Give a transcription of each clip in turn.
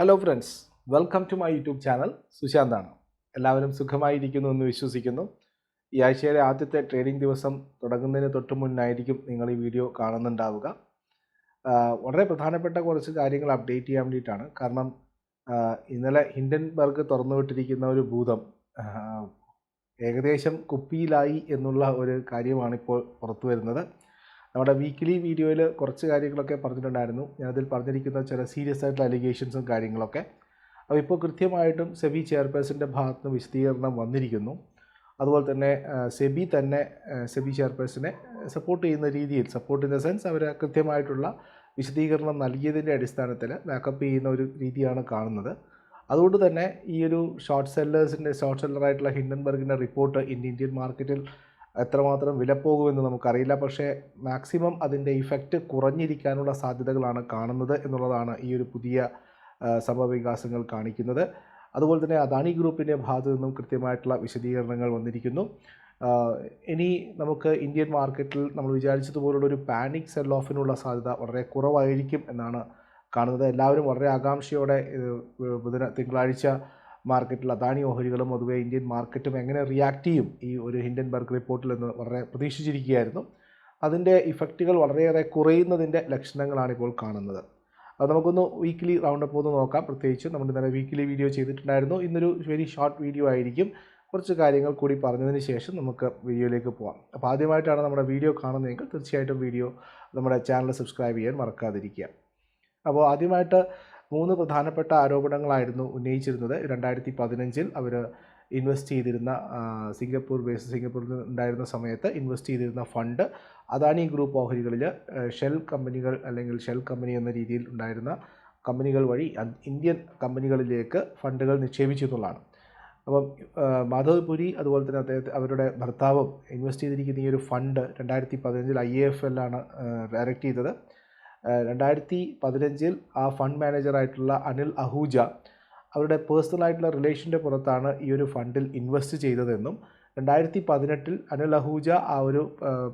Hello friends welcome to my YouTube channel സുശാന്താണ് എല്ലാവരും സുഖമായിരിക്കുന്നു എന്ന് വിശ്വസിക്കുന്നു. ഈ ആഴ്ചയിലെ ആദ്യത്തെ ട്രേഡിംഗ് ദിവസം തുടങ്ങുന്നതിന് തൊട്ട് മുന്നായിരിക്കും നിങ്ങൾ ഈ വീഡിയോ കാണുന്നുണ്ടാവുക. വളരെ പ്രധാനപ്പെട്ട കുറച്ച് കാര്യങ്ങൾ അപ്ഡേറ്റ് ചെയ്യാൻ വേണ്ടിയിട്ടാണ്. കാരണം ഇന്നലെ ഹിൻഡൻബർഗ് തുറന്നുവിട്ടിരിക്കുന്ന ഒരു ഭൂതം ഏകദേശം കുപ്പിയിലായി എന്നുള്ള ഒരു കാര്യമാണിപ്പോൾ പുറത്തു വരുന്നത് നമ്മുടെ വീക്കിലി വീഡിയോയിൽ കുറച്ച് കാര്യങ്ങളൊക്കെ പറഞ്ഞിട്ടുണ്ടായിരുന്നു. ഞാൻ അതിൽ പറഞ്ഞിരിക്കുന്ന ചില സീരിയസ് ആയിട്ടുള്ള അലിഗേഷൻസും കാര്യങ്ങളൊക്കെ. അപ്പോൾ ഇപ്പോൾ കൃത്യമായിട്ടും സെബി ചെയർപേഴ്സന്റെ ഭാഗത്ത് നിന്ന് വിശദീകരണം വന്നിരിക്കുന്നു. അതുപോലെ തന്നെ സെബി തന്നെ സെബി ചെയർപേഴ്സനെ സപ്പോർട്ട് ചെയ്യുന്ന രീതിയിൽ സപ്പോർട്ട് ഇൻ ദ സെൻസ് അവർ കൃത്യമായിട്ടുള്ള വിശദീകരണം നൽകിയതിന്റെ അടിസ്ഥാനത്തിൽ ബാക്കപ്പ് ചെയ്യുന്ന ഒരു രീതിയാണ് കാണുന്നത്. അതുകൊണ്ട് തന്നെ ഈ ഒരു ഷോർട്ട് സെല്ലേഴ്സിന്റെ ഷോർട്ട് സെല്ലറായിട്ടുള്ള ഹിൻഡൻബർഗിന്റെ റിപ്പോർട്ട് ഇൻ ഇന്ത്യൻ മാർക്കറ്റിൽ എത്രമാത്രം വില പോകുമെന്ന് നമുക്കറിയില്ല. പക്ഷേ മാക്സിമം അതിന്റെ ഇഫക്റ്റ് കുറഞ്ഞിരിക്കാനുള്ള സാധ്യതകളാണ് കാണുന്നത് എന്നുള്ളതാണ് ഈ ഒരു പുതിയ സംഭവവികാസങ്ങൾ കാണിക്കുന്നത്. അതുപോലെ തന്നെ അദാനി ഗ്രൂപ്പിന്റെ ഭാഗത്തു നിന്നും കൃത്യമായിട്ടുള്ള വിശദീകരണങ്ങൾ വന്നിരിക്കുന്നു. ഇനി നമുക്ക് ഇന്ത്യൻ മാർക്കറ്റിൽ നമ്മൾ വിചാരിച്ചതുപോലുള്ള ഒരു പാനിക് സെൽ ഓഫിനുള്ള സാധ്യത വളരെ കുറവായിരിക്കും എന്നാണ് കാണുന്നത്. എല്ലാവരും വളരെ ആകാംക്ഷയോടെ ബുധന തിങ്കളാഴ്ച മാർക്കറ്റിൽ അദാനി ഓഹരികളും പൊതുവെ ഇന്ത്യൻ മാർക്കറ്റും എങ്ങനെ റിയാക്ട് ചെയ്യും ഈ ഒരു ഹിൻഡൻബർഗ് റിപ്പോർട്ടിൽ എന്ന് വളരെ പ്രതീക്ഷിച്ചിരിക്കുകയായിരുന്നു. അതിന്റെ ഇഫക്റ്റുകൾ വളരെയേറെ കുറയുന്നതിന്റെ ലക്ഷണങ്ങളാണ് ഇപ്പോൾ കാണുന്നത്. അത് നമുക്കൊന്ന് വീക്കിലി റൗണ്ട് അപ്പ് ഒന്ന് നോക്കാം. പ്രത്യേകിച്ച് നമ്മൾ ഇന്നലെ വീക്കിലി വീഡിയോ ചെയ്തിട്ടുണ്ടായിരുന്നു. ഇന്നൊരു വെരി ഷോർട്ട് വീഡിയോ ആയിരിക്കും. കുറച്ച് കാര്യങ്ങൾ കൂടി പറഞ്ഞതിന് ശേഷം നമുക്ക് വീഡിയോയിലേക്ക് പോകാം അപ്പോൾ ആദ്യമായിട്ടാണ് നമ്മുടെ വീഡിയോ കാണുന്നതെങ്കിൽ തീർച്ചയായിട്ടും വീഡിയോ നമ്മുടെ ചാനൽ സബ്സ്ക്രൈബ് ചെയ്യാൻ മറക്കാതിരിക്കുക. അപ്പോൾ ആദ്യമായിട്ട് മൂന്ന് പ്രധാനപ്പെട്ട ആരോപണങ്ങളായിരുന്നു ഉന്നയിച്ചിരുന്നത്. രണ്ടായിരത്തി പതിനഞ്ചിൽ അവർ ഇൻവെസ്റ്റ് ചെയ്തിരുന്ന സിംഗപ്പൂർ ബേസ് സിംഗപ്പൂരിൽ ഉണ്ടായിരുന്ന സമയത്ത് ഇൻവെസ്റ്റ് ചെയ്തിരുന്ന ഫണ്ട് അദാനി ഗ്രൂപ്പ് ഓഹരികളിൽ ഷെൽ കമ്പനികൾ അല്ലെങ്കിൽ ഷെൽ കമ്പനി എന്ന രീതിയിൽ ഉണ്ടായിരുന്ന കമ്പനികൾ വഴി ഇന്ത്യൻ കമ്പനികളിലേക്ക് ഫണ്ടുകൾ നിക്ഷേപിച്ചു എന്നുള്ളതാണ്. അപ്പം മാധവ്പുരി മാധവ് പുരി അതുപോലെ തന്നെ അദ്ദേഹത്തെ അവരുടെ ഭർത്താവും ഇൻവെസ്റ്റ് ചെയ്തിരിക്കുന്ന ഈ ഒരു ഫണ്ട് രണ്ടായിരത്തി പതിനഞ്ചിൽ ഐ എ എഫ് എല്ലാണ് ഡയറക്റ്റ് ചെയ്തത്. രണ്ടായിരത്തി പതിനഞ്ചിൽ ആ ഫണ്ട് മാനേജറായിട്ടുള്ള അനിൽ അഹൂജ അവരുടെ പേഴ്സണലായിട്ടുള്ള റിലേഷന്റെ പുറത്താണ് ഈ ഒരു ഫണ്ടിൽ ഇൻവെസ്റ്റ് ചെയ്തതെന്നും രണ്ടായിരത്തി പതിനെട്ടിൽ അനിൽ അഹൂജ ആ ഒരു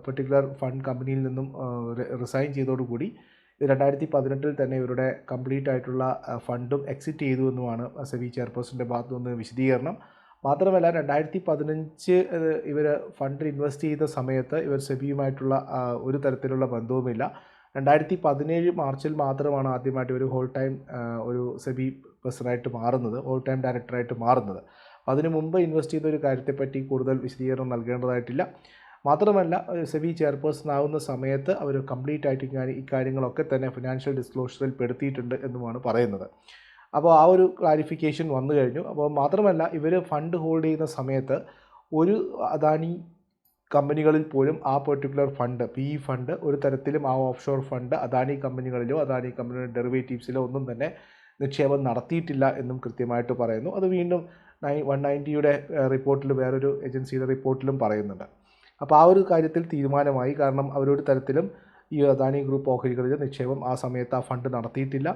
പെർട്ടിക്കുലർ ഫണ്ട് കമ്പനിയിൽ നിന്നും റിസൈൻ ചെയ്തതോടുകൂടി രണ്ടായിരത്തി പതിനെട്ടിൽ തന്നെ ഇവരുടെ കംപ്ലീറ്റ് ആയിട്ടുള്ള ഫണ്ടും എക്സിറ്റ് ചെയ്തു എന്നുമാണ് സെബി ചെയർപേഴ്സന്റെ ഭാഗത്തു നിന്ന് വിശദീകരണം. മാത്രമല്ല രണ്ടായിരത്തി പതിനഞ്ച് ഇവർ ഫണ്ടിൽ ഇൻവെസ്റ്റ് ചെയ്ത സമയത്ത് ഇവർ സെബിയുമായിട്ടുള്ള ഒരു തരത്തിലുള്ള ബന്ധവുമില്ല. രണ്ടായിരത്തി പതിനേഴ് മാർച്ചിൽ മാത്രമാണ് ആദ്യമായിട്ട് ഒരു ഹോൾ ടൈം ഒരു സെബി പേഴ്സണായിട്ട് മാറുന്നത് ഹോൾ ടൈം ഡയറക്ടറായിട്ട് മാറുന്നത്. അതിനു മുമ്പ് ഇൻവെസ്റ്റ് ചെയ്ത ഒരു കാര്യത്തെപ്പറ്റി കൂടുതൽ വിശദീകരണം നൽകേണ്ടതായിട്ടില്ല. മാത്രമല്ല സെബി ചെയർപേഴ്സൺ ആവുന്ന സമയത്ത് അവർ കംപ്ലീറ്റ് ആയിട്ട് ഇക്കാര്യങ്ങളൊക്കെ തന്നെ ഫിനാൻഷ്യൽ ഡിസ്ക്ലോഷറിൽ പെടുത്തിയിട്ടുണ്ട് എന്നുമാണ് പറയുന്നത്. അപ്പോൾ ആ ഒരു ക്ലാരിഫിക്കേഷൻ വന്നു കഴിഞ്ഞു. അപ്പോൾ മാത്രമല്ല ഇവർ ഫണ്ട് ഹോൾഡ് ചെയ്യുന്ന സമയത്ത് ഒരു അദാനി കമ്പനികളിൽ പോലും ആ particular fund P E fund ഒരു തരത്തിലും ആ ഓഫ് ഷോർ ഫണ്ട് അദാനി കമ്പനികളിലോ അദാനി കമ്പനിയുടെ ഡെറിവേറ്റീവ്സിലോ ഒന്നും തന്നെ നിക്ഷേപം നടത്തിയിട്ടില്ല എന്നും കൃത്യമായിട്ട് പറയുന്നു. അത് വീണ്ടും നയൻ വൺ നയന്റിയുടെ റിപ്പോർട്ടിൽ വേറൊരു ഏജൻസിയുടെ റിപ്പോർട്ടിലും പറയുന്നുണ്ട്. അപ്പോൾ ആ ഒരു കാര്യത്തിൽ തീരുമാനമായി. കാരണം അവരൊരു തരത്തിലും ഈ അദാനി ഗ്രൂപ്പ് ഓഹരികളിൽ നിക്ഷേപം ആ സമയത്ത് ആ ഫണ്ട് നടത്തിയിട്ടില്ല.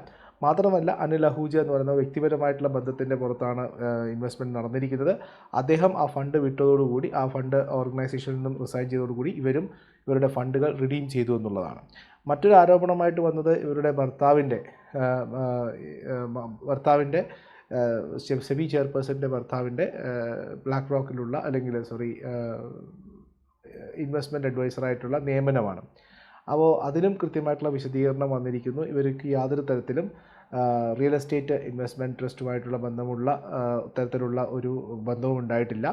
മാത്രമല്ല അനിൽ അഹൂജ എന്ന് പറയുന്ന വ്യക്തിപരമായിട്ടുള്ള ബന്ധത്തിന്റെ പുറത്താണ് ഇൻവെസ്റ്റ്മെന്റ് നടന്നിരിക്കുന്നത്. അദ്ദേഹം ആ ഫണ്ട് വിട്ടതോടുകൂടി ആ ഫണ്ട് ഓർഗനൈസേഷനിൽ നിന്നും റിസൈൻ ചെയ്തതോടുകൂടി ഇവരും ഇവരുടെ ഫണ്ടുകൾ റിഡീം ചെയ്തു എന്നുള്ളതാണ്. മറ്റൊരു ആരോപണമായിട്ട് വന്നത് ഇവരുടെ ഭർത്താവിന്റെ ഭർത്താവിന്റെ സെബി ചെയർപേഴ്സന്റെ ഭർത്താവിന്റെ ബ്ലാക്ക് റോക്കിലുള്ള അല്ലെങ്കിൽ സോറി ഇൻവെസ്റ്റ്മെന്റ് അഡ്വൈസറായിട്ടുള്ള നിയമനമാണ്. അപ്പോൾ അതിലും കൃത്യമായിട്ടുള്ള വിശദീകരണം വന്നിരിക്കുന്നു. ഇവർക്ക് യാതൊരു തരത്തിലും റിയൽ എസ്റ്റേറ്റ് ഇൻവെസ്റ്റ്മെന്റ് ട്രസ്റ്റുമായിട്ടുള്ള ബന്ധമുള്ള തരത്തിലുള്ള ഒരു ബന്ധവും ഉണ്ടായിട്ടില്ല.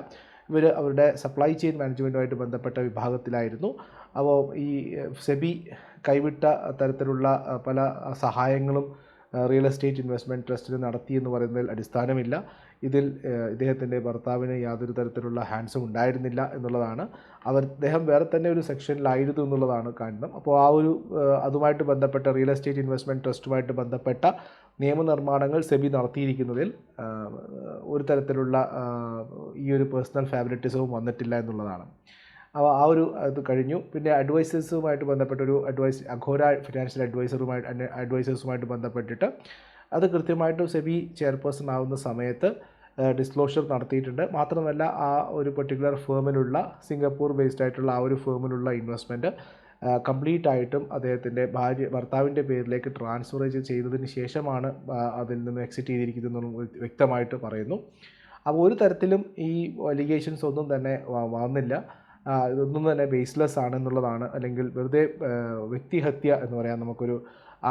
ഇവർ അവരുടെ സപ്ലൈ ചെയിൻ മാനേജ്മെന്റുമായിട്ട് ബന്ധപ്പെട്ട വിഭാഗത്തിലായിരുന്നു. അപ്പോൾ ഈ സെബി കൈവിട്ട തരത്തിലുള്ള പല സഹായങ്ങളും റിയൽ എസ്റ്റേറ്റ് ഇൻവെസ്റ്റ്മെന്റ് ട്രസ്റ്റിന് നടത്തി എന്ന് പറയുന്നതിൽ അടിസ്ഥാനമില്ല. ഇതിൽ ഇദ്ദേഹത്തിന്റെ ഭർത്താവിന് യാതൊരു തരത്തിലുള്ള ഹാൻഡ്സും ഉണ്ടായിരുന്നില്ല എന്നുള്ളതാണ്. അവർ അദ്ദേഹം വേറെ തന്നെ ഒരു സെക്ഷനിലായിരുന്നു എന്നുള്ളതാണ് കാരണം. അപ്പോൾ ആ ഒരു അതുമായിട്ട് ബന്ധപ്പെട്ട റിയൽ എസ്റ്റേറ്റ് ഇൻവെസ്റ്റ്മെന്റ് ട്രസ്റ്റുമായിട്ട് ബന്ധപ്പെട്ട നിയമനിർമ്മാണങ്ങൾ സെബി നടത്തിയിരിക്കുന്നതിൽ ഒരു തരത്തിലുള്ള ഈ ഒരു പേഴ്സണൽ ഫാബിലിറ്റിസവും വന്നിട്ടില്ല എന്നുള്ളതാണ്. ആ ഒരു അത് കഴിഞ്ഞു. പിന്നെ അഡ്വൈസേഴ്സുമായിട്ട് ബന്ധപ്പെട്ടൊരു അഡ്വൈസ് അഘോര ഫിനാൻഷ്യൽ അഡ്വൈസറുമായിട്ട് അഡ്വൈസേഴ്സുമായിട്ട് ബന്ധപ്പെട്ടിട്ട് അത് കൃത്യമായിട്ട് സെബി ചെയർപേഴ്സൺ ആവുന്ന സമയത്ത് ഡിസ്ക്ലോഷർ നടത്തിയിട്ടുണ്ട്. മാത്രമല്ല ആ ഒരു പെർട്ടിക്കുലർ ഫേമിലുള്ള സിംഗപ്പൂർ ബേസ്ഡ് ആയിട്ടുള്ള ആ ഒരു ഫേമിലുള്ള ഇൻവെസ്റ്റ്മെന്റ് കംപ്ലീറ്റ് ആയിട്ടും അദ്ദേഹത്തിന്റെ ഭാര്യ ഭർത്താവിന്റെ പേരിലേക്ക് ട്രാൻസ്ഫർ ചെയ്തതിന് ശേഷമാണ് അതിൽ നിന്ന് എക്സിറ്റ് ചെയ്തിരിക്കുന്നത് വ്യക്തമായിട്ട് പറയുന്നു. അപ്പോൾ ഒരു തരത്തിലും ഈ അലിഗേഷൻസ് ഒന്നും തന്നെ വന്നില്ല. ഇതൊന്നും തന്നെ ബേസ്ലെസ് ആണ് എന്നുള്ളതാണ്. അല്ലെങ്കിൽ വെറുതെ വ്യക്തിഹത്യ എന്ന് പറയാം നമുക്കൊരു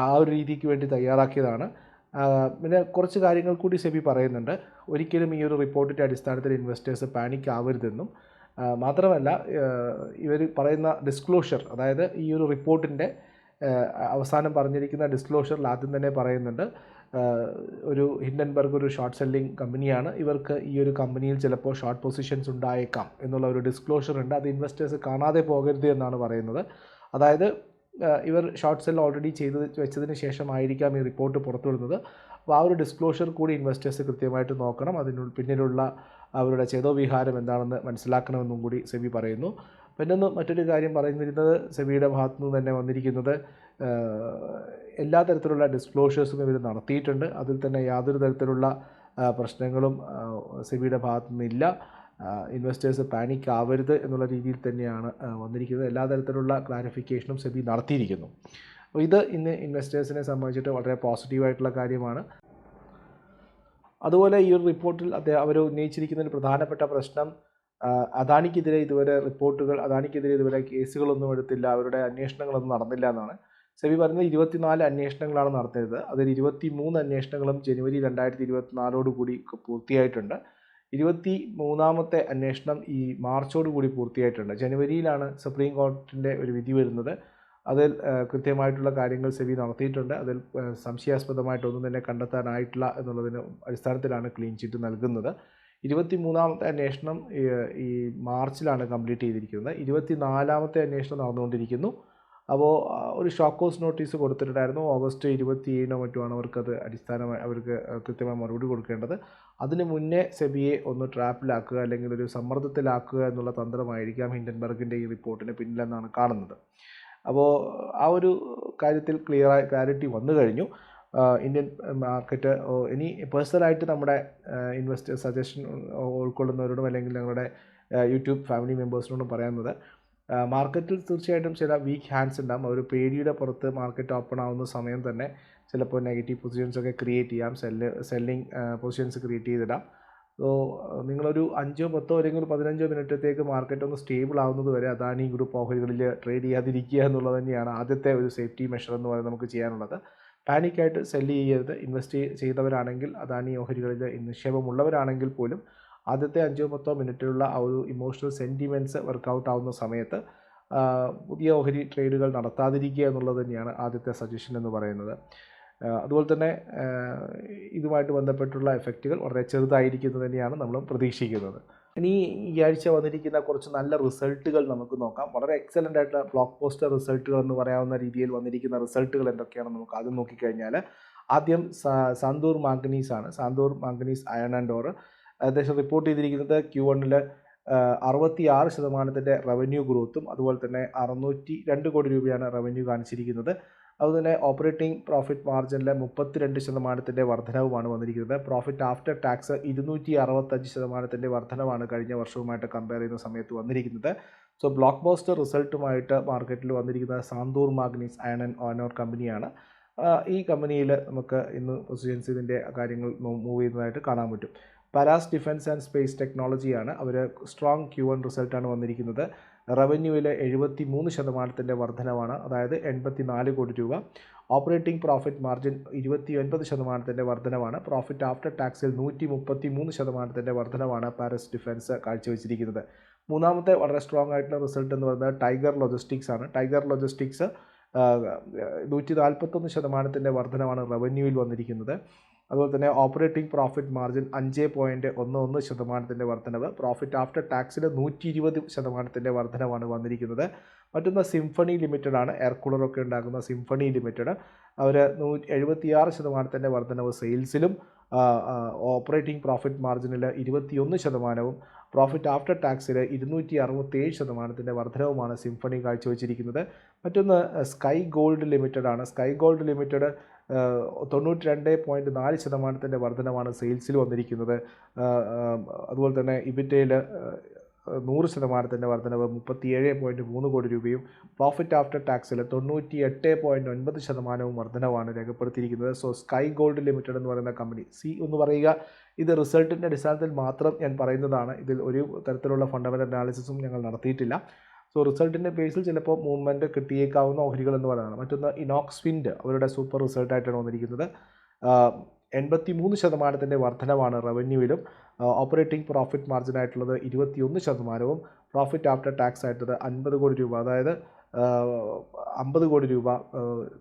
ആ ഒരു രീതിക്ക് വേണ്ടി തയ്യാറാക്കിയതാണ്. പിന്നെ കുറച്ച് കാര്യങ്ങൾ കൂടി സെബി പറയുന്നുണ്ട്. ഒരിക്കലും ഈ ഒരു റിപ്പോർട്ടിന്റെ അടിസ്ഥാനത്തിൽ ഇൻവെസ്റ്റേഴ്സ് പാനിക് ആവരുതെന്നും മാത്രമല്ല ഇവർ പറയുന്ന ഡിസ്ക്ലോഷർ അതായത് ഈ ഒരു റിപ്പോർട്ടിന്റെ അവസാനം പറഞ്ഞിരിക്കുന്ന ഡിസ്ക്ലോഷറിൽ ആദ്യം തന്നെ പറയുന്നുണ്ട്. ഒരു ഹിൻഡൻബർഗ് ഒരു ഷോർട്ട് സെല്ലിംഗ് കമ്പനിയാണ് ഇവർക്ക് ഈ ഒരു കമ്പനിയിൽ ചിലപ്പോൾ ഷോർട്ട് പൊസിഷൻസ് ഉണ്ടായേക്കാം എന്നുള്ള ഒരു ഡിസ്ക്ലോഷർ ഉണ്ട്. അത് ഇൻവെസ്റ്റേഴ്സ് കാണാതെ പോകരുത് എന്നാണ് പറയുന്നത്. അതായത് ഇവർ ഷോർട്ട് സെൽ ഓൾറെഡി ചെയ്ത് വെച്ചതിന് ശേഷമായിരിക്കാം ഈ റിപ്പോർട്ട് പുറത്തുവിടുന്നത്. അപ്പോൾ ആ ഒരു ഡിസ്ക്ലോഷർ കൂടി ഇൻവെസ്റ്റേഴ്സ് കൃത്യമായിട്ട് നോക്കണം. അതിനു പിന്നിലുള്ള അവരുടെ ചേതോവിഹാരം എന്താണെന്ന് മനസ്സിലാക്കണമെന്നും കൂടി സെബി പറയുന്നു. പിന്നൊന്ന് മറ്റൊരു കാര്യം പറയുന്നിരുന്നത് സെബിയുടെ ഭാഗത്തു നിന്ന് തന്നെ വന്നിരിക്കുന്നത് എല്ലാ തരത്തിലുള്ള ഡിസ്ക്ലോഷേഴ്സും ഇവർ നടത്തിയിട്ടുണ്ട്. അതിൽ തന്നെ യാതൊരു തരത്തിലുള്ള പ്രശ്നങ്ങളും സെബിയുടെ ഭാഗത്തു നിന്നില്ല ഇൻവെസ്റ്റേഴ്സ് പാനിക് ആവരുത് എന്നുള്ള രീതിയിൽ തന്നെയാണ് വന്നിരിക്കുന്നത്. എല്ലാ തരത്തിലുള്ള ക്ലാരിഫിക്കേഷനും സെബി നടത്തിയിരിക്കുന്നു. അപ്പോൾ ഇത് ഇന്ന് ഇൻവെസ്റ്റേഴ്സിനെ സംബന്ധിച്ചിട്ട് വളരെ പോസിറ്റീവായിട്ടുള്ള കാര്യമാണ്. അതുപോലെ ഈ ഒരു റിപ്പോർട്ടിൽ അദ്ദേഹം അവർ ഉന്നയിച്ചിരിക്കുന്ന ഒരു പ്രധാനപ്പെട്ട പ്രശ്നം അദാനിക്കെതിരെ ഇതുവരെ റിപ്പോർട്ടുകൾ അദാനിക്കെതിരെ ഇതുവരെ കേസുകളൊന്നും എടുത്തില്ല. അവരുടെ അന്വേഷണങ്ങളൊന്നും നടന്നില്ല എന്നാണ്. സെബി പറയുന്നത് ഇരുപത്തിനാല് അന്വേഷണങ്ങളാണ് നടത്തിയത്. അതിൽ ഇരുപത്തി മൂന്ന് അന്വേഷണങ്ങളും ജനുവരി രണ്ടായിരത്തി ഇരുപത്തിനാലോട് കൂടി പൂർത്തിയായിട്ടുണ്ട്. ഇരുപത്തി മൂന്നാമത്തെ അന്വേഷണം ഈ മാർച്ചോട് കൂടി പൂർത്തിയായിട്ടുണ്ട്. ജനുവരിയിലാണ് സുപ്രീം കോടതിന്റെ ഒരു വിധി വരുന്നത്. അതിൽ കൃത്യമായിട്ടുള്ള കാര്യങ്ങൾ സെബി നടത്തിയിട്ടുണ്ട്. അതിൽ സംശയാസ്പദമായിട്ടൊന്നും തന്നെ കണ്ടെത്താനായിട്ടില്ല എന്നുള്ളതിന് അടിസ്ഥാനത്തിലാണ് ക്ലീൻ ചിറ്റ് നൽകുന്നത്. ഇരുപത്തി മൂന്നാമത്തെ അന്വേഷണം ഈ മാർച്ചിലാണ് കംപ്ലീറ്റ് ചെയ്തിരിക്കുന്നത്. ഇരുപത്തി നാലാമത്തെ അന്വേഷണം നടന്നുകൊണ്ടിരിക്കുന്നു. അപ്പോൾ ഒരു ഷോക്ക് ഹോസ് നോട്ടീസ് കൊടുത്തിട്ടുണ്ടായിരുന്നു. ഓഗസ്റ്റ് ഇരുപത്തി ഏഴിനോ ആണ് അവർക്കത് അടിസ്ഥാനമായി അവർക്ക് കൃത്യമായ മറുപടി കൊടുക്കേണ്ടത്. അതിന് മുന്നേ സെബിയെ ഒന്ന് ട്രാപ്പിലാക്കുക അല്ലെങ്കിൽ ഒരു സമ്മർദ്ദത്തിലാക്കുക എന്നുള്ള തന്ത്രമായിരിക്കാം ഹിൻഡൻബർഗിന്റെ ഈ റിപ്പോർട്ടിന് പിന്നിലെന്നാണ് കാണുന്നത്. അപ്പോൾ ആ ഒരു കാര്യത്തിൽ ക്ലിയർ ക്ലാരിറ്റി വന്നു കഴിഞ്ഞു. ഇന്ത്യൻ മാർക്കറ്റ് ഇനി പേഴ്സണലായിട്ട് നമ്മുടെ ഇൻവെസ്റ്റ് സജഷൻ ഉൾക്കൊള്ളുന്നവരോടും അല്ലെങ്കിൽ ഞങ്ങളുടെ യൂട്യൂബ് ഫാമിലി മെമ്പേഴ്സിനോടും പറയുന്നത് മാർക്കറ്റിൽ തീർച്ചയായിട്ടും ചില വീക്ക് ഹാൻഡ്സ് ഉണ്ടാകും ഒരു പേടിയുടെ പുറത്ത് മാർക്കറ്റ് ഓപ്പൺ ആവുന്ന സമയം തന്നെ ചിലപ്പോൾ നെഗറ്റീവ് പൊസിഷൻസ് ഒക്കെ ക്രിയേറ്റ് ചെയ്യാം. സെല്ല് സെല്ലിംഗ് പൊസിഷൻസ് ക്രിയേറ്റ് ചെയ്തിടാം. സോ നിങ്ങളൊരു അഞ്ചോ പത്തോ അല്ലെങ്കിൽ ഒരു പതിനഞ്ചോ മിനിറ്റത്തേക്ക് മാർക്കറ്റ് ഒന്ന് സ്റ്റേബിൾ ആവുന്നത് വരെ അതാണ് ഈ ഗ്രൂപ്പ് ഓഹരികളിൽ ട്രേഡ് ചെയ്യാതിരിക്കുക എന്നുള്ളത് തന്നെയാണ് ആദ്യത്തെ ഒരു സേഫ്റ്റി മെഷർ എന്ന് പറയുന്നത് നമുക്ക് ചെയ്യാനുള്ളത്. പാനിക്കായിട്ട് സെല്ല് ചെയ്യരുത്. ഇൻവെസ്റ്റ് ചെയ്തവരാണെങ്കിൽ അതാണ് ഈ ഓഹരികളിൽ നിക്ഷേപമുള്ളവരാണെങ്കിൽ പോലും ആദ്യത്തെ അഞ്ചോ പത്തോ മിനിറ്റിലുള്ള ആ ഒരു ഇമോഷണൽ സെന്റിമെന്റ്സ് വർക്കൗട്ട് ആവുന്ന സമയത്ത് പുതിയ ഓഹരി ട്രേഡുകൾ നടത്താതിരിക്കുക എന്നുള്ളത് തന്നെയാണ് ആദ്യത്തെ സജഷൻ എന്ന് പറയുന്നത്. അതുപോലെ തന്നെ ഇതുമായിട്ട് ബന്ധപ്പെട്ടുള്ള എഫക്റ്റുകൾ വളരെ ചെറുതായിരിക്കുന്നത് തന്നെയാണ് നമ്മൾ പ്രതീക്ഷിക്കുന്നത്. ഇനി ഈ ആഴ്ച വന്നിരിക്കുന്ന കുറച്ച് നല്ല റിസൾട്ടുകൾ നമുക്ക് നോക്കാം. വളരെ എക്സലന്റ് ആയിട്ടുള്ള ബ്ലോക്ക് പോസ്റ്റർ റിസൾട്ടുകൾ എന്ന് പറയാവുന്ന രീതിയിൽ വന്നിരിക്കുന്ന റിസൾട്ടുകൾ എന്തൊക്കെയാണെന്ന് നമുക്ക് ആദ്യം നോക്കിക്കഴിഞ്ഞാൽ ആദ്യം സാന്തൂർ മാംഗനീസ് ആണ് Sandur manganese iron and or ഏകദേശം റിപ്പോർട്ട് ചെയ്തിരിക്കുന്നത് ക്യൂ വണ്ണിൽ അറുപത്തി ആറ് ശതമാനത്തിന്റെ റവന്യൂ ഗ്രോത്തും അതുപോലെ തന്നെ അറുന്നൂറ്റി രണ്ട് കോടി രൂപയാണ് റവന്യൂ കാണിച്ചിരിക്കുന്നത്. അതുപോലെ ഓപ്പറേറ്റിംഗ് പ്രോഫിറ്റ് മാർജിനിലെ മുപ്പത്തിരണ്ട് ശതമാനത്തിന്റെ വർധനവുമാണ് വന്നിരിക്കുന്നത്. പ്രോഫിറ്റ് ആഫ്റ്റർ ടാക്സ് ഇരുന്നൂറ്റി അറുപത്തഞ്ച് ശതമാനത്തിന്റെ വർധനവാണ് കഴിഞ്ഞ വർഷവുമായിട്ട് കമ്പയർ ചെയ്യുന്ന സമയത്ത് വന്നിരിക്കുന്നത്. സോ ബ്ലോക്ക് ബോസ്റ്റർ റിസൾട്ടുമായിട്ട് മാർക്കറ്റിൽ വന്നിരിക്കുന്ന സാന്തൂർ മാഗ്നീസ് അയൺ ആൻഡ് ഓനോർ കമ്പനിയാണ് ഈ കമ്പനിയിൽ നമുക്ക് ഇന്ന് പ്രസിഡൻസിന്റെ കാര്യങ്ങൾ മൂവ് ചെയ്യുന്നതായിട്ട് കാണാൻ പറ്റും. പരാസ് ഡിഫൻസ് ആൻഡ് സ്പേസ് ടെക്നോളജിയാണ് അവർ സ്ട്രോങ് ക്യു വൺ റിസൾട്ടാണ് വന്നിരിക്കുന്നത്. റവന്യൂവിൽ എഴുപത്തി മൂന്ന് ശതമാനത്തിന്റെ വർധനവാണ്. അതായത് എൺപത്തി നാല് കോടി രൂപ. ഓപ്പറേറ്റിംഗ് പ്രോഫിറ്റ് മാർജിൻ ഇരുപത്തി ഒൻപത് ശതമാനത്തിന്റെ വർധനവാണ്. പ്രോഫിറ്റ് ആഫ്റ്റർ ടാക്സിൽ നൂറ്റി മുപ്പത്തി മൂന്ന് ശതമാനത്തിന്റെ വർധനവാണ് പാരസ് ഡിഫൻസ് കാഴ്ചവെച്ചിരിക്കുന്നത്. മൂന്നാമത്തെ വളരെ സ്ട്രോങ് ആയിട്ടുള്ള റിസൾട്ട് എന്ന് പറയുന്നത് ടൈഗർ ലോജിസ്റ്റിക്സ് ആണ്. ടൈഗർ ലോജിസ്റ്റിക്സ് നൂറ്റി നാൽപ്പത്തൊന്ന് ശതമാനത്തിന്റെ വർധനമാണ് റവന്യൂവിൽ വന്നിരിക്കുന്നത്. അതുപോലെ തന്നെ ഓപ്പറേറ്റിംഗ് പ്രോഫിറ്റ് മാർജിൻ അഞ്ച് പോയിന്റ് ഒന്ന് ഒന്ന് ശതമാനത്തിന്റെ വർധനവ്. പ്രോഫിറ്റ് ആഫ്റ്റർ ടാക്സിൽ നൂറ്റി ഇരുപത് ശതമാനത്തിന്റെ വർധനവാണ് വന്നിരിക്കുന്നത്. മറ്റൊന്ന് സിംഫണി ലിമിറ്റഡ് ആണ്. എയർ കൂളറൊക്കെ ഉണ്ടാക്കുന്ന സിംഫണി ലിമിറ്റഡ് അവർ നൂ എഴുപത്തിയാറ് ശതമാനത്തിന്റെ വർധനവ് സെയിൽസിലും ഓപ്പറേറ്റിംഗ് പ്രോഫിറ്റ് മാർജിനിൽ ഇരുപത്തിയൊന്ന് ശതമാനവും പ്രോഫിറ്റ് ആഫ്റ്റർ ടാക്സിൽ ഇരുന്നൂറ്റി അറുപത്തേഴ് ശതമാനത്തിന്റെ വർധനവുമാണ് സിംഫണി കാഴ്ചവെച്ചിരിക്കുന്നത്. മറ്റൊന്ന് സ്കൈ ഗോൾഡ് ലിമിറ്റഡ് ആണ്. സ്കൈ ഗോൾഡ് ലിമിറ്റഡ് തൊണ്ണൂറ്റി രണ്ട് പോയിന്റ് നാല് ശതമാനത്തിന്റെ വർധനമാണ് സെയിൽസിൽ വന്നിരിക്കുന്നത്. അതുപോലെ തന്നെ ഇബിറ്റയിൽ നൂറ് ശതമാനത്തിന്റെ വർധനവ് മുപ്പത്തിയേഴ് പോയിന്റ് മൂന്ന് കോടി രൂപയും പ്രോഫിറ്റ് ആഫ്റ്റർ ടാക്സിൽ തൊണ്ണൂറ്റി എട്ട് പോയിന്റ് ഒൻപത് ശതമാനവും വർധനവാണ് രേഖപ്പെടുത്തിയിരിക്കുന്നത്. സോ സ്കൈ ഗോൾഡ് ലിമിറ്റഡ് എന്ന് പറയുന്ന കമ്പനി സി എന്ന് പറയുക ഇത് റിസൾട്ടിന്റെ അടിസ്ഥാനത്തിൽ മാത്രം ഞാൻ പറയുന്നതാണ്. ഇതിൽ ഒരു തരത്തിലുള്ള ഫണ്ടമെന്റൽ അനാലിസിസും ഞങ്ങൾ നടത്തിയിട്ടില്ല. സോ റിസൾട്ടിന്റെ ബേസിൽ ചിലപ്പോൾ മൂവ്മെന്റ് കിട്ടിയേക്കാവുന്ന ഓഹരികൾ എന്ന് പറയുന്നത് മറ്റൊന്ന് ഇനോക്സ് വിൻഡ് അവരുടെ സൂപ്പർ റിസൾട്ടായിട്ടാണ് വന്നിരിക്കുന്നത്. എൺപത്തി മൂന്ന് ശതമാനത്തിന്റെ വർധനവാണ് റവന്യൂവിലും ഓപ്പറേറ്റിംഗ് പ്രോഫിറ്റ് മാർജിൻ മാർജിനായിട്ടുള്ളത് ഇരുപത്തിയൊന്ന് ശതമാനവും. പ്രോഫിറ്റ് ആഫ്റ്റർ ടാക്സ് ആയിട്ടുള്ളത് അൻപത് കോടി രൂപ. അതായത് അമ്പത് കോടി രൂപ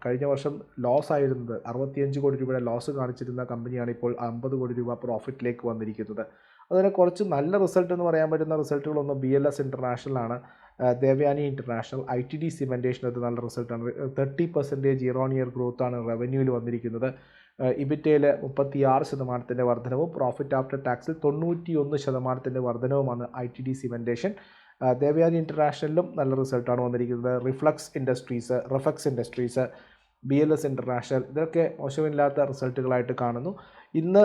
കഴിഞ്ഞ വർഷം ലോസ് ആയിരുന്നത് അറുപത്തിയഞ്ച് കോടി രൂപയുടെ ലോസ് കാണിച്ചിരുന്ന കമ്പനിയാണ് ഇപ്പോൾ അമ്പത് കോടി രൂപ പ്രോഫിറ്റിലേക്ക് വന്നിരിക്കുന്നത്. അതുപോലെ കുറച്ച് നല്ല റിസൾട്ട് എന്ന് പറയാൻ പറ്റുന്ന റിസൾട്ടുകളൊന്ന് ബി എൽ എസ് ആ, Devyani international I T D cementation അത് നല്ല റിസൾട്ടാണ് thirty percentage year on year ഗ്രോത്താണ് റവന്യൂവിൽ വന്നിരിക്കുന്നത്. ഇബിറ്റയിൽ മുപ്പത്തി ആറ് ശതമാനത്തിന്റെ വർധനവും പ്രോഫിറ്റ് ആഫ്റ്റർ ടാക്സിൽ തൊണ്ണൂറ്റി ഒന്ന് ശതമാനത്തിന്റെ വർധനവുമാണ് I T D cementation Devyani ഇന്റർനാഷണലിലും നല്ല റിസൾട്ടാണ് വന്നിരിക്കുന്നത്. Reflex industries reflex industries B L S international ഇതൊക്കെ മോശമില്ലാത്ത റിസൾട്ടുകളായിട്ട് കാണുന്നു. ഇന്ന്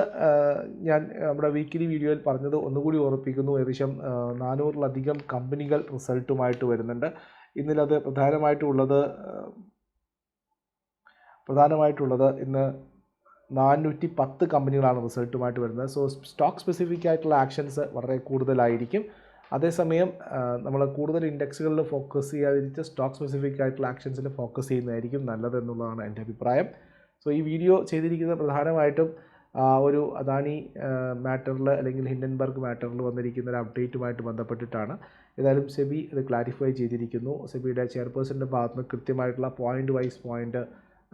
ഞാൻ നമ്മുടെ വീക്കിലി വീഡിയോയിൽ പറഞ്ഞത് ഒന്നുകൂടി ഓർപ്പിക്കുന്നു. ഏകദേശം നാനൂറിലധികം കമ്പനികൾ റിസൾട്ടുമായിട്ട് വരുന്നുണ്ട്. ഇന്നിലത് പ്രധാനമായിട്ടുള്ളത് പ്രധാനമായിട്ടുള്ളത് ഇന്ന് നാനൂറ്റി പത്ത് കമ്പനികളാണ് റിസൾട്ടുമായിട്ട് വരുന്നത്. സോ സ്റ്റോക്ക് സ്പെസിഫിക് ആയിട്ടുള്ള ആക്ഷൻസ് വളരെ കൂടുതലായിരിക്കും. അതേസമയം നമ്മൾ കൂടുതൽ ഇൻഡെക്സുകളിൽ ഫോക്കസ് ചെയ്യാതിരിച്ച് സ്റ്റോക്ക് സ്പെസിഫിക് ആയിട്ടുള്ള ആക്ഷൻസിൽ ഫോക്കസ് ചെയ്യുന്നതായിരിക്കും നല്ലതെന്നുള്ളതാണ് എന്റെ അഭിപ്രായം. സോ ഈ വീഡിയോ ചെയ്തിരിക്കുന്നത് പ്രധാനമായിട്ടും ഒരു അദാനി മാറ്ററിൽ അല്ലെങ്കിൽ ഹിൻഡൻബർഗ് മാറ്ററിൽ വന്നിരിക്കുന്ന ഒരു അപ്ഡേറ്റുമായിട്ട് ബന്ധപ്പെട്ടിട്ടാണ്. ഏതായാലും സെബി ഇത് ക്ലാരിഫൈ ചെയ്തിരിക്കുന്നു. സെബിയുടെ ചെയർപേഴ്സന്റെ ഭാഗത്ത് നിന്ന് കൃത്യമായിട്ടുള്ള പോയിന്റ് വൈസ് പോയിന്റ്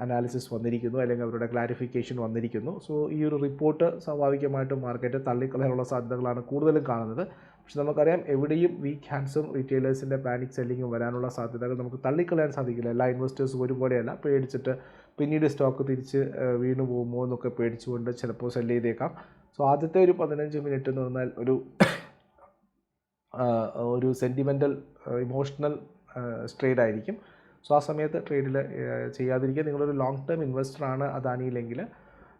അനാലിസിസ് വന്നിരിക്കുന്നു അല്ലെങ്കിൽ അവരുടെ ക്ലാരിഫിക്കേഷൻ വന്നിരിക്കുന്നു. സോ ഈ ഒരു റിപ്പോർട്ട് സ്വാഭാവികമായിട്ടും മാർക്കറ്റ് തള്ളിക്കളയാനുള്ള സാധ്യതകളാണ് കൂടുതലും കാണുന്നത്. പക്ഷെ നമുക്കറിയാം എവിടെയും വീക്ക് ഹാൻഡ്സും റീറ്റെയിലേഴ്സിന്റെ പാനിക് സെല്ലിങ്ങും വരാനുള്ള സാധ്യതകൾ നമുക്ക് തള്ളിക്കളയാൻ സാധിക്കില്ല. എല്ലാ ഇൻവെസ്റ്റേഴ്സും ഒരുപോലെയല്ല. പേടിച്ചിട്ട് പിന്നീട് സ്റ്റോക്ക് തിരിച്ച് വീണു പോകുമോ എന്നൊക്കെ പേടിച്ചുകൊണ്ട് ചിലപ്പോൾ സെല്ല് ചെയ്തേക്കാം. സോ ആദ്യത്തെ ഒരു പതിനഞ്ച് മിനിറ്റ് എന്ന് പറഞ്ഞാൽ ഒരു ഒരു സെന്റിമെന്റൽ ഇമോഷണൽ ട്രേഡ് ആയിരിക്കും. സോ ആ സമയത്ത് ട്രേഡിൽ ചെയ്യാതിരിക്കുക. നിങ്ങളൊരു ലോങ് ടേം ഇൻവെസ്റ്ററാണ് അദാനിയിലെങ്കിൽ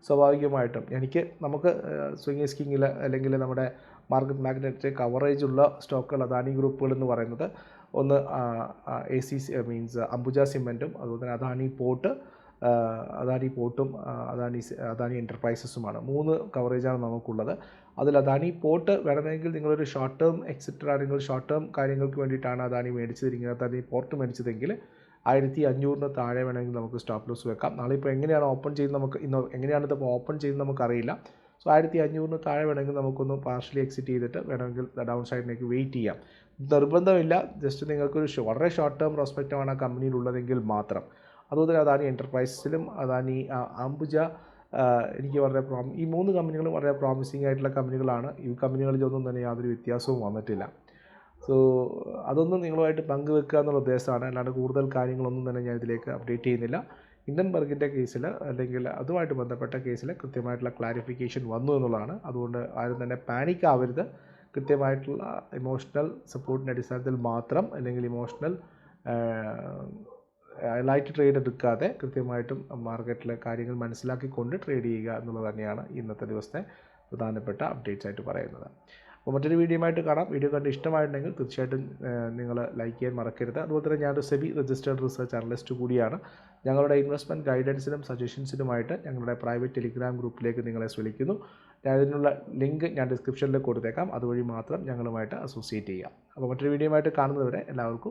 സ്വാഭാവികമായിട്ടും എനിക്ക് നമുക്ക് സ്വിംഗ് സ്കിങ്ങിൽ അല്ലെങ്കിൽ നമ്മുടെ മാർക്കറ്റ് മാഗ്നറ്റ് കവറേജ് ഉള്ള സ്റ്റോക്കുകൾ അദാനി ഗ്രൂപ്പുകൾ എന്ന് പറയുന്നത്. ഒന്ന് എ സി മീൻസ് അംബുജ സിമെന്റും അതുപോലെ തന്നെ അദാനി പോർട്ട് അദാനി പോർട്ടും അദാനി അദാനി എന്റർപ്രൈസസുമാണ് മൂന്ന് കവറേജാണ് നമുക്കുള്ളത്. അതിൽ അദാനി പോർട്ട് വേണമെങ്കിൽ നിങ്ങളൊരു ഷോർട്ട് ടേം എക്സിറ്റർ നിങ്ങൾ ഷോർട്ട് ടേം കാര്യങ്ങൾക്ക് വേണ്ടിയിട്ടാണ് അദാനി മേടിച്ചിരിക്കുന്നത് അദാനി പോർട്ട് മേടിച്ചതെങ്കിൽ ആയിരത്തി അഞ്ഞൂറിന് താഴെ വേണമെങ്കിൽ നമുക്ക് സ്റ്റോപ്പ് ലോസ് വെക്കാം. നാളെ ഇപ്പോൾ എങ്ങനെയാണ് ഓപ്പൺ ചെയ്ത് നമുക്ക് ഇന്ന് എങ്ങനെയാണ് ഇതിപ്പോൾ ഓപ്പൺ ചെയ്ത് നമുക്കറിയില്ല. സോ ആയിരത്തി അഞ്ഞൂറിന് താഴെ വേണമെങ്കിൽ നമുക്കൊന്ന് പാർഷ്യലി എക്സിറ്റ് ചെയ്തിട്ട് വേണമെങ്കിൽ ഡൗൺ സൈഡിലേക്ക് വെയിറ്റ് ചെയ്യാം. നിർബന്ധമില്ല. ജസ്റ്റ് നിങ്ങൾക്കൊരു വളരെ ഷോർട്ട് ടേം പ്രോസ്പെക്റ്റാണ് ആ കമ്പനിയിലുള്ളതെങ്കിൽ മാത്രം. അതുപോലെ അദാനി എന്റർപ്രൈസസിലും അദാനി അംബുജ എനിക്ക് വളരെ പ്രോം ഈ മൂന്ന് കമ്പനികളും വളരെ പ്രോമിസിംഗ് ആയിട്ടുള്ള കമ്പനികളാണ്. ഈ കമ്പനികളിലൊന്നും തന്നെ യാതൊരു വ്യത്യാസവും വന്നിട്ടില്ല. സോ അതൊന്നും നിങ്ങളുമായിട്ട് പങ്കുവെക്കുക എന്നുള്ള ഉദ്ദേശമാണ്. അല്ലാണ്ട് കൂടുതൽ കാര്യങ്ങളൊന്നും തന്നെ ഞാൻ ഇതിലേക്ക് അപ്ഡേറ്റ് ചെയ്യുന്നില്ല. ഹിൻഡൻബർഗിന്റെ കേസിൽ അല്ലെങ്കിൽ അതുമായിട്ട് ബന്ധപ്പെട്ട കേസിൽ കൃത്യമായിട്ടുള്ള ക്ലാരിഫിക്കേഷൻ വന്നു എന്നുള്ളതാണ്. അതുകൊണ്ട് ആരും തന്നെ പാനിക് ആവരുത്. കൃത്യമായിട്ടുള്ള ഇമോഷണൽ സപ്പോർട്ടിന്റെ അടിസ്ഥാനത്തിൽ മാത്രം അല്ലെങ്കിൽ ഇമോഷണൽ ലൈറ്റ് ട്രേഡ് എടുക്കാതെ കൃത്യമായിട്ടും മാർക്കറ്റിലെ കാര്യങ്ങൾ മനസ്സിലാക്കിക്കൊണ്ട് ട്രേഡ് ചെയ്യുക എന്നുള്ളത് തന്നെയാണ് ഇന്നത്തെ ദിവസത്തെ പ്രധാനപ്പെട്ട അപ്ഡേറ്റ്സ് ആയിട്ട് പറയുന്നത്. അപ്പോൾ മറ്റൊരു വീഡിയോയുമായിട്ട് കാണാം. വീഡിയോ കണ്ട് ഇഷ്ടമായിട്ടുണ്ടെങ്കിൽ തീർച്ചയായിട്ടും നിങ്ങൾ ലൈക്ക് ചെയ്യാൻ മറക്കരുത്. അതുപോലെ തന്നെ ഞാനൊരു സെബി രജിസ്റ്റേഡ് റിസർച്ച് അനലിസ്റ്റ് കൂടിയാണ്. ഞങ്ങളുടെ ഇൻവെസ്റ്റ്മെന്റ് ഗൈഡൻസിനും സജഷൻസിനുമായിട്ട് ഞങ്ങളുടെ പ്രൈവറ്റ് ടെലിഗ്രാം ഗ്രൂപ്പിലേക്ക് നിങ്ങളെ വിളിക്കുന്നു. അതിനുള്ള ലിങ്ക് ഞാൻ ഡിസ്ക്രിപ്ഷനിൽ കൊടുത്തേക്കാം. അതുവഴി മാത്രം ഞങ്ങളുമായിട്ട് അസോസിയേറ്റ് ചെയ്യാം. അപ്പോൾ മറ്റൊരു വീഡിയോയുമായിട്ട് കാണുന്നതുവരെ എല്ലാവർക്കും